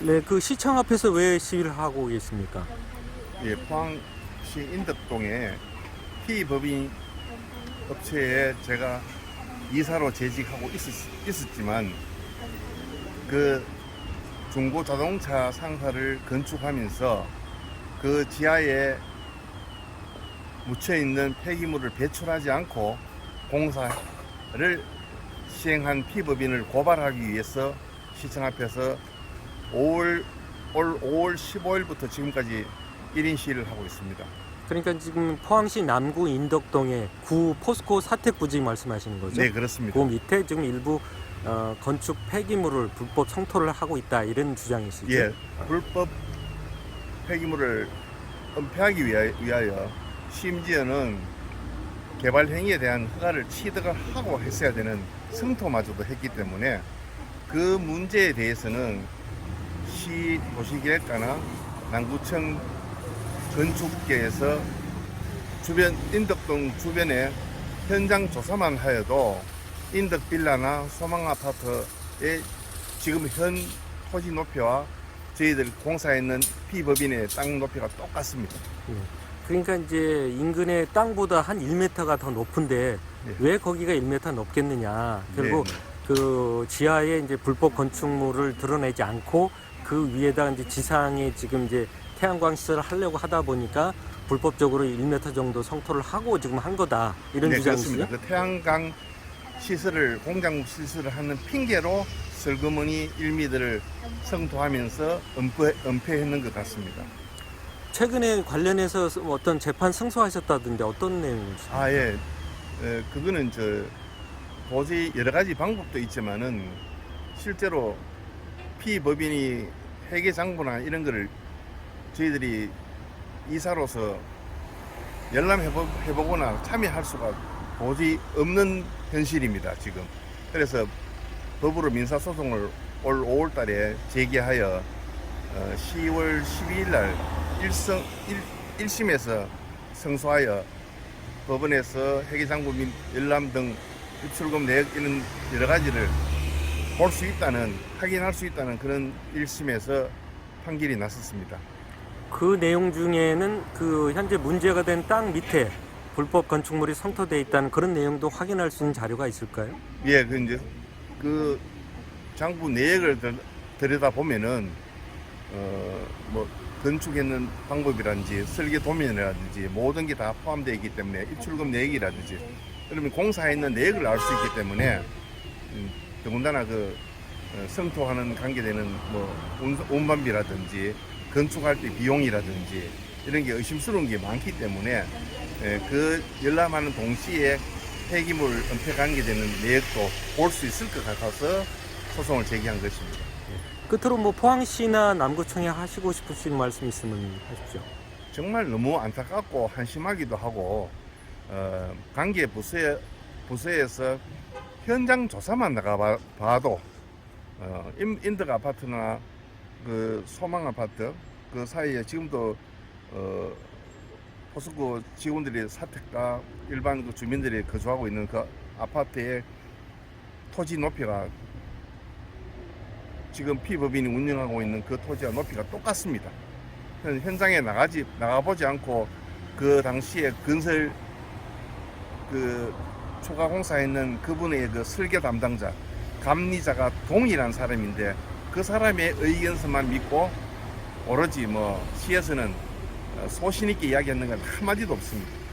네, 그 시청 앞에서 왜 시위를 하고 계십니까? 예, 포항시 인덕동에 T법인 업체에 제가 이사로 재직하고 있었, 있었지만 그 중고 자동차 상사를 건축하면서 그 지하에 묻혀 있는 폐기물을 배출하지 않고 공사를 시행한 피법인을 고발하기 위해서 시청 앞에서 5월 올 5월 15일부터 지금까지 1인 시위를 하고 있습니다. 그러니까 지금 포항시 남구 인덕동에 구 포스코 사택 부지 말씀하시는 거죠? 네, 그렇습니다. 그 밑에 지금 일부 어, 건축 폐기물을 불법 성토를 하고 있다 이런 주장이시죠? 예, 불법 폐기물을 은폐하기 위하- 위하여 심지어는 개발 행위에 대한 허가를 취득을 하고 했어야 되는 성토마저도 했기 때문에 그 문제에 대해서는 시 도시계획과나 남구청 건축계에서 주변 인덕동 주변에 현장 조사만 하여도 인덕 빌라나 소망 아파트의 지금 현 토지 높이와 저희들 공사했는 피법인의 땅 높이가 똑같습니다. 그러니까 이제 인근의 땅보다 한 1m가 더 높은데 네. 왜 거기가 1m 높겠느냐? 결국 네, 그 지하에 이제 불법 건축물을 드러내지 않고 그 위에다 이제 지상에 지금 이제 태양광 시설을 하려고 하다 보니까 불법적으로 1m 정도 성토를 하고 지금 한 거다 이런 네, 주장이시죠? 그렇습니다. 그 태양광 시설을 공장 시설을 하는 핑계로 슬그머니 일미들을 성토하면서 은폐, 은폐했는 것 같습니다. 최근에 관련해서 어떤 재판 승소하셨다던데 어떤 내용이시죠? 아 예, 에, 그거는 저 도저히 여러 가지 방법도 있지만은 실제로 피법인이 회계 장부나 이런 거를 저희들이 이사로서 열람해보, 해보거나 참여할 수가 도저히 없는 현실입니다 지금. 그래서 법으로 민사소송을 올 5월 달에 제기하여 어, 10월 12일 날 일성, 일, 1심에서 승소하여 법원에서 회계장부 및 열람 등 입출금 내역 이런 여러 가지를 볼 수 있다는 확인할 수 있다는 그런 1심에서 판결이 났었습니다. 그 내용 중에는 그 현재 문제가 된 땅 밑에 불법 건축물이 성토돼 있다는 그런 내용도 확인할 수 있는 자료가 있을까요? 예, 그 이제 그 장부 내역을 들- 들여다 보면은 어 뭐 건축했는 방법이라든지 설계 도면이라든지 모든 게 다 포함되어 있기 때문에 입출금 내역이라든지 그러면 공사했는 내역을 알 수 있기 때문에 음, 더군다나 그 어, 성토하는 관계되는 뭐 운- 운반비라든지 건축할 때 비용이라든지 이런 게 의심스러운 게 많기 때문에 예, 그 열람하는 동시에 폐기물 은폐 관계되는 내역도 볼 수 있을 것 같아서 소송을 제기한 것입니다. 끝으로 뭐 포항시나 남구청에 하시고 싶으신 말씀 있으면 하십시오. 정말 너무 안타깝고 한심하기도 하고 어, 관계 부서에, 부서에서 현장 조사만 나가 봐도 어, 인- 인덕 아파트나 그 소망 아파트 그 사이에 지금도 어, 포스코 직원들이 사택과 일반 그 주민들이 거주하고 있는 그 아파트의 토지 높이가 지금 피법인이 운영하고 있는 그 토지와 높이가 똑같습니다. 현- 현장에 나가지 나가보지 않고 그 당시에 건설 그 초과 공사했는 그분의 그 설계 담당자 감리자가 동일한 사람인데 그 사람의 의견서만 믿고 오로지 뭐 시에서는 어, 소신 있게 이야기하는 건 한마디도 없습니다.